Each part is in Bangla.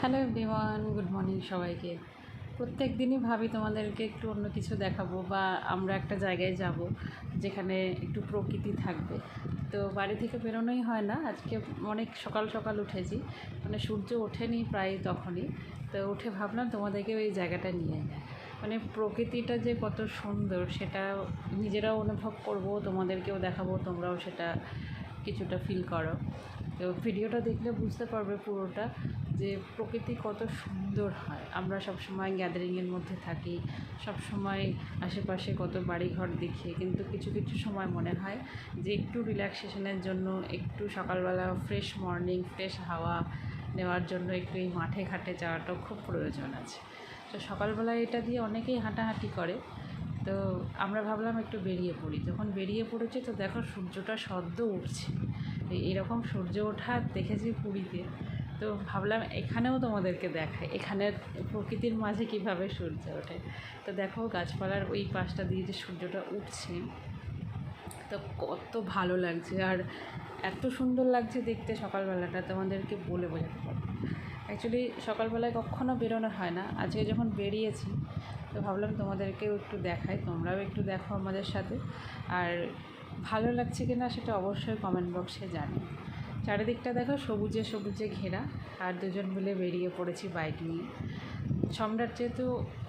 হ্যালো এভরিওয়ান, গুড মর্নিং সবাইকে। প্রত্যেক দিনই ভাবি তোমাদেরকে একটু অন্য কিছু দেখাবো বা আমরা একটা জায়গায় যাব যেখানে একটু প্রকৃতি থাকবে। তো বাড়ি থেকে বেরোনোই হয় না, আজকে অনেক সকাল সকাল উঠেছি। মানে সূর্য ওঠেনি প্রায় তখনই। তো উঠে ভাবলাম তোমাদেরকে ওই জায়গাটা নিয়ে যায় মানে প্রকৃতিটা যে কত সুন্দর, সেটা নিজেরাও অনুভব করব, তোমাদেরকেও দেখাবো, তোমরাও সেটা কিছুটা ফিল করো। তো ভিডিওটা দেখলে বুঝতে পারবে পুরোটা যে প্রকৃতি কত সুন্দর হয়। আমরা সব সময় গ্যাদারিংয়ের মধ্যে থাকি সব সময় আশেপাশে কত বাড়িঘর দেখি, কিন্তু কিছু কিছু সময় মনে হয় যে একটু রিল্যাক্সেশনের জন্য, একটু সকালবেলা ফ্রেশ মর্নিং ফ্রেশ হাওয়া নেওয়ার জন্য একটু এই মাঠে ঘাটে যাওয়াটাও খুব প্রয়োজন আছে। তো সকালবেলা এটা দিয়ে অনেকেই হাঁটাহাঁটি করে তো আমরা ভাবলাম একটু বেরিয়ে পড়ি। যখন বেরিয়ে পড়েছি তো দেখো সূর্যটা সদ্য উঠছে। এরকম সূর্য ওঠা দেখেছি পুরীতে। তো ভাবলাম এখানেও তোমাদেরকে দেখাই। এখানের প্রকৃতির মাঝে কীভাবে সূর্য ওঠে। তো দেখো গাছপালার ওই পাশটা দিয়ে যে সূর্যটা উঠছে, তো কত ভালো লাগছে। আর এত সুন্দর লাগছে দেখতে সকালবেলাটা, তোমাদেরকে বলে বোঝাতে পারব অ্যাকচুয়ালি সকালবেলায় কখনও বেরোনো হয় না। আজকে যখন বেরিয়েছি তো ভাবলাম তোমাদেরকেও একটু দেখাই, তোমরাও একটু দেখো আমাদের সাথে। আর ভালো লাগছে কি না সেটা অবশ্যই কমেন্ট বক্সে জানি চারিদিকটা দেখো সবুজে সবুজে ঘেরা, আর দুজন মিলে বেরিয়ে পড়েছি বাইক নিয়ে। সম্রাট যেহেতু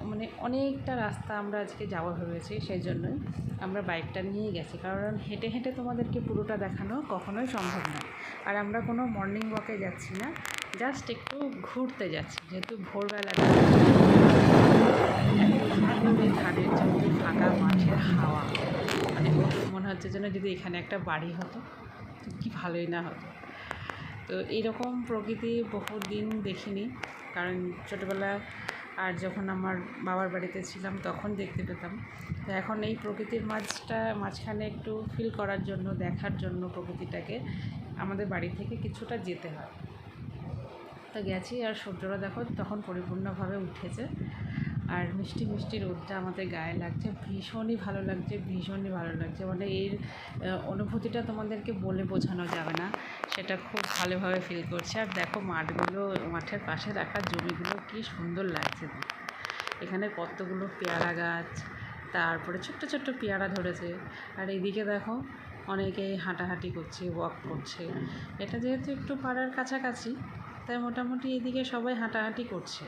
মানে অনেকটা রাস্তা আমরা আজকে যাওয়া ভেবেছি সেই জন্যই আমরা বাইকটা নিয়েই গেছি। কারণ হেঁটে হেঁটে তোমাদেরকে পুরোটা দেখানো কখনোই সম্ভব নয়। আর আমরা কোনো মর্নিং ওয়াকে যাচ্ছি না জাস্ট একটু ঘুরতে যাচ্ছি। যেহেতু ভোরবেলাটা। ফাঁকা হাওয়া মানে মনে হচ্ছে যেন যদি এখানে একটা বাড়ি হতো কি ভালোই না হতো তো এইরকম প্রকৃতি বহু দিন দেখিনি কারণ ছোটোবেলা আর যখন আমার বাবার বাড়িতে ছিলাম তখন দেখতে পেতাম তো এখন এই প্রকৃতির মাঝটা মাঝখানে একটু ফিল করার জন্য দেখার জন্য প্রকৃতিটাকে আমাদের বাড়ি থেকে কিছুটা যেতে হয় তো গেছি আর সূর্যটা দেখো তখন পরিপূর্ণভাবে উঠেছে। আর মিষ্টি মিষ্টি রোদটা আমাদের গায়ে লাগছে। ভীষণই ভালো লাগছে, ভীষণই ভালো লাগছে। মানে এর অনুভূতিটা তোমাদেরকে বলে বোঝানো যাবে না। সেটা খুব ভালোভাবে ফিল করছে। আর দেখো মাঠগুলো, মাঠের পাশে রাখা জমিগুলো কি সুন্দর লাগছে। এখানে কতগুলো পেয়ারা গাছ, তারপরে ছোট্ট ছোট্ট পেয়ারা ধরেছে। আর এইদিকে দেখো অনেকেই হাঁটাহাঁটি করছে ওয়াক করছে। এটা যেহেতু একটু পাড়ার কাছাকাছি, তাই মোটামুটি এদিকে সবাই হাঁটাহাঁটি করছে।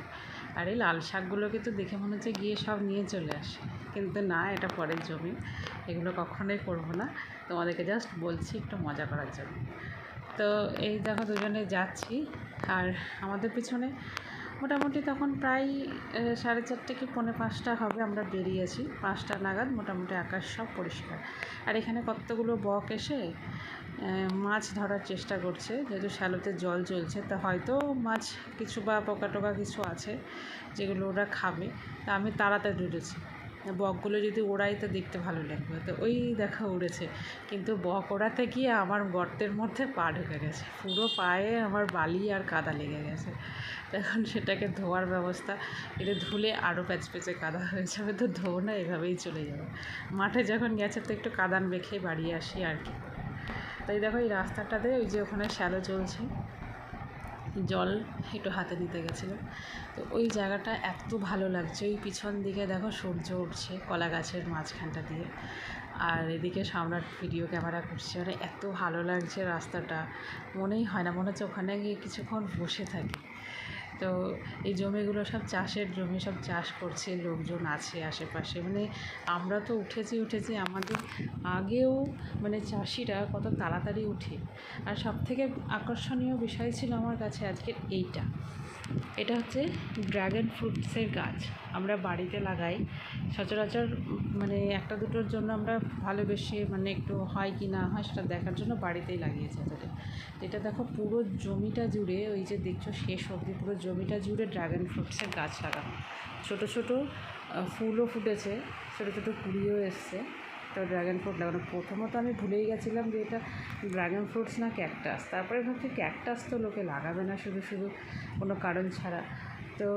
আর এই লাল শাকগুলোকে তো দেখে মনে হচ্ছে গিয়ে সব নিয়ে চলে আসে। কিন্তু না, এটা পরের জমি। এগুলো কখনোই করব না। তোমাদেরকে জাস্ট বলছি একটু মজা করার জন্য। তো এই দেখো দুজনে যাচ্ছি। আর আমাদের পিছনে মোটামুটি তখন প্রায় সাড়ে চারটে কি পৌনে পাঁচটা হবে আমরা বেরিয়েছি। পাঁচটা নাগাদ মোটামুটি আকাশ সব পরিষ্কার। আর এখানে কতগুলো বক এসে মাছ ধরার চেষ্টা করছে, যেহেতু শ্যালোতে জল চলছে, তা হয়তো মাছ কিছু বা পোকা টোকা কিছু আছে যেগুলো ওরা খাবে। তা আমি তাড়াতাড়ি উঠেছি। বকগুলো যদি ওড়াই তো দেখতে ভালো লাগবে। তো ওই দেখা উড়েছে। কিন্তু বক ওড়াতে গিয়ে আমার গর্তের মধ্যে পা ঢুকে গেছে। পুরো পায়ে আমার বালি আর কাদা লেগে গেছে। এখন সেটাকে ধোয়ার ব্যবস্থা। এটা ধুলে আরও প্যাচ প্যাচে কাদা হয়ে যাবে। তো ধোও না, এভাবেই চলে যাবে। মাঠে যখন গেছে, তো একটু কাদান মেখে বাড়ি আসি আর কি। তাই দেখো এই রাস্তাটাতে ওই যে ওখানে শ্যালো চলছে জল একটু হাতে দিতে গেছিলাম তো ওই জায়গাটা এত ভালো লাগছে। ওই পিছন দিকে দেখো সূর্য উঠছে কলা গাছের মাঝখানটা দিয়ে। আর এদিকে সম্রাট ভিডিও ক্যামেরা করছে। মানে এত ভালো লাগছে রাস্তাটা। মনেই হয় না, মনে হচ্ছে ওখানে গিয়ে কিছুক্ষণ বসে থাকি। তো এই জমিগুলো সব চাষের জমি, সব চাষ করছে, লোকজন আছে আশেপাশে। মানে আমরা তো উঠেছি উঠেছি আমাদের আগেও মানে চাষিরা কত তাড়াতাড়ি উঠে। আর সবথেকে আকর্ষণীয় বিষয় ছিল আমার কাছে আজকের এইটা। এটা হচ্ছে ড্রাগন ফ্রুটসের গাছ। আমরা বাড়িতে লাগাই। সচরাচর মানে একটা দুটোর জন্য আমরা ভালোবেসে মানে একটু হয় কি না হয় সেটা দেখার জন্য বাড়িতেই লাগিয়েছি এতটা। এটা দেখো পুরো জমিটা জুড়ে ওই যে দেখছ শেষ অবধি পুরো জমিটা জুড়ে ড্রাগন ফ্রুটসের গাছ লাগানো। ছোটো ছোটো ফুলও ফুটেছে, ছোটো ছোটো কুড়িও এসছে। তো ড্রাগন ফ্রুট লাগানো। প্রথমত আমি ভুলেই গেছিলাম যে এটা ড্রাগন ফ্রুটস না ক্যাকটাস তারপরে ভাবছি ক্যাকটাস তো লোকে লাগাবে না শুধু শুধু কোনো কারণ ছাড়া। তো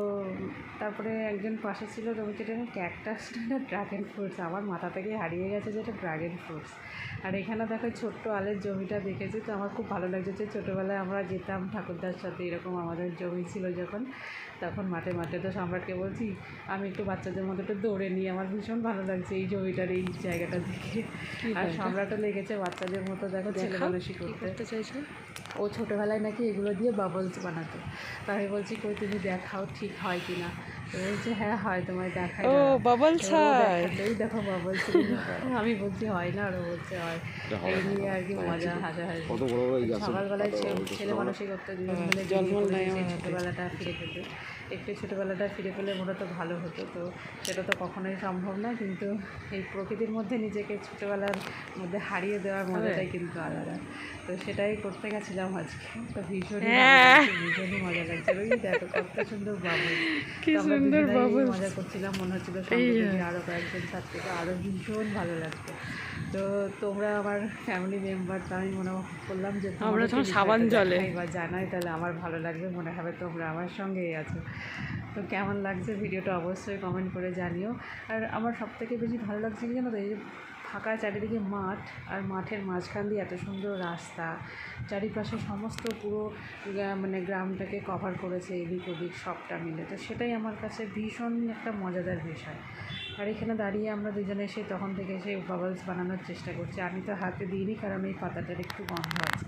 তারপরে একজন পাশে ছিল তো বলছে এটা ক্যাকটাস না ড্রাগন ফ্রুটস আমার মাথা থেকে হারিয়ে গেছে যে এটা ড্রাগন ফ্রুটস আর এখানে দেখো ছোট্ট আলের জমিটা দেখেছি তো আমার খুব ভালো লাগছে যে ছোটোবেলায় আমরা যেতাম ঠাকুরদার সাথে এরকম আমাদের জমি ছিল যখন তখন মাঠে মাঠে। তো সম্রাটকে বলছি আমি একটু বাচ্চাদের মতো একটু দৌড়ে নিই আমার ভীষণ ভালো লাগছে এই জমিটার এই জায়গাটা দেখে। আর সম্রাটও লেগেছে বাচ্চাদের মতো দেখো ছেলে মানুষই করতে। চাইছো? ও ছোটোবেলায় নাকি এগুলো দিয়ে বাবলস বানাতো। তাই বলছি কই তুমি দেখাও ঠিক হয় কি না হ্যাঁ হয় ও তো হয় দেখো আমি বলছি হয় না আর বলছে হয়। এই নিয়ে আর কি মজা গাছ সকালবেলায় ছেলে হাতে। ছোটোবেলাটা ফিরে পেতে একটু ছোটোবেলাটা ফিরে পেলে মূলত ভালো হতো তো সেটা তো কখনোই সম্ভব না কিন্তু এই প্রকৃতির মধ্যে নিজেকে ছোটোবেলার মধ্যে হারিয়ে দেওয়ার মজাটাই কিন্তু আলাদা। তো সেটাই করতে গেছিলাম আজকে। তো ভীষণই হ্যাঁ। ভীষণই মজা লাগছে। ওই দেখো কত সুন্দর বাবু কি সুন্দর bubbles। মজা করছিলাম মনে হচ্ছিল আরও আরও কয়েকজন থাকতে তো আরও ভীষণ ভালো লাগতো তো তোমরা আমার ফ্যামিলি মেম্বার তো আমি মনে করলাম যে আমরা যখন সাবান জলে। এবার জানাই তাহলে আমার ভালো লাগবে মনে হবে তোমরা আমার সঙ্গেই আছো তো কেমন লাগছে ভিডিওটা অবশ্যই কমেন্ট করে জানিও আর আমার সবথেকে বেশি ভালো লাগছে কি জানো তো এই যে ফাঁকা চারিদিকে মাঠ আর মাঠের মাঝখান দিয়ে এত সুন্দর রাস্তা। চারিপাশে সমস্ত পুরো মানে গ্রামটাকে কভার করেছে এদিক ওদিক সবটা মিলে। তো সেটাই আমার কাছে ভীষণ একটা মজাদার বিষয়। আর এখানে দাঁড়িয়ে আমরা দুজনে এসে তখন থেকে এসে বাবলস বানানোর চেষ্টা করছি। আমি তো হাতে দিইনি কারণ এই পাতাটার একটু গন্ধ আছে।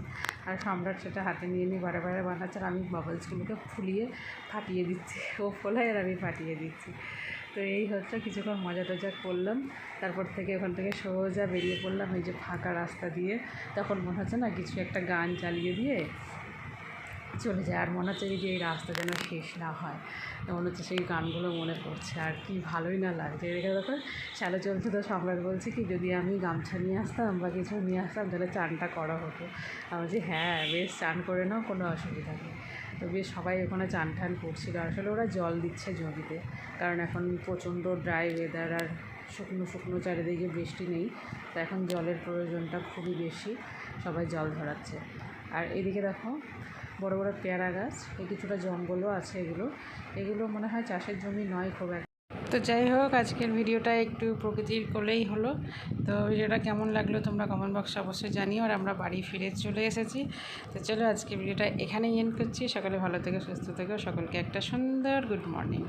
আর সম্রাট সেটা হাতে নিয়ে নিয়ে বারে বারে বানাচ্ছে আর আমি বাবলসগুলোকে ফুলিয়ে ফাটিয়ে দিচ্ছি। ও ফোলায় আর আমি ফাটিয়ে দিচ্ছি। তো এই হচ্ছে কিছুক্ষণ মজা টজা করলাম। তারপর থেকে ওখান থেকে সোজা বেরিয়ে পড়লাম এই যে ফাঁকা রাস্তা দিয়ে। তখন মনে হচ্ছে না কিছু একটা গান চালিয়ে দিয়ে চলে যায়। আর মনে হচ্ছে যে এই রাস্তা যেন শেষ না হয়। মনে হচ্ছে সেই গানগুলো মনে পড়ছে। আর কি ভালোই না লাগছে। এদিকে দেখো চালে চলছে তো সম্রাট বলছে কি, যদি আমি গামছা নিয়ে আসতাম বা কিছু নিয়ে আসতাম, তাহলে চানটা করা হতো। আমি বলছি হ্যাঁ বেশ, চান করে নাও, কোনো অসুবিধা নেই। তো বেশ সবাই ওখানে চান টান করছিল। আসলে ওরা জল দিচ্ছে জমিতে, কারণ এখন প্রচণ্ড ড্রাই ওয়েদার আর শুকনো শুকনো চারিদিকে বৃষ্টি নেই। তো এখন জলের প্রয়োজনটা খুবই বেশি, সবাই জল ধরাচ্ছে। আর এদিকে দেখো, বড় বড় পেয়ারা গাছ, এই কিছুটা জঙ্গলও আছে এগুলো। এগুলো মনে হয় চাষের জমি নয় খুব তো যাই হোক, আজকের ভিডিওটা একটু প্রকৃতির কোলেই হলো। তো ভিডিওটা কেমন লাগল তোমরা কমেন্ট বক্সে অবশ্যই জানিও, আর আমরা বাড়ি ফিরে চলে এসেছি। তো চলো আজকের ভিডিওটা এখানেই এন্ড করছি। সকালে ভালো থেকে, সুস্থ থেকো, সকলকে একটা সুন্দর গুড মর্নিং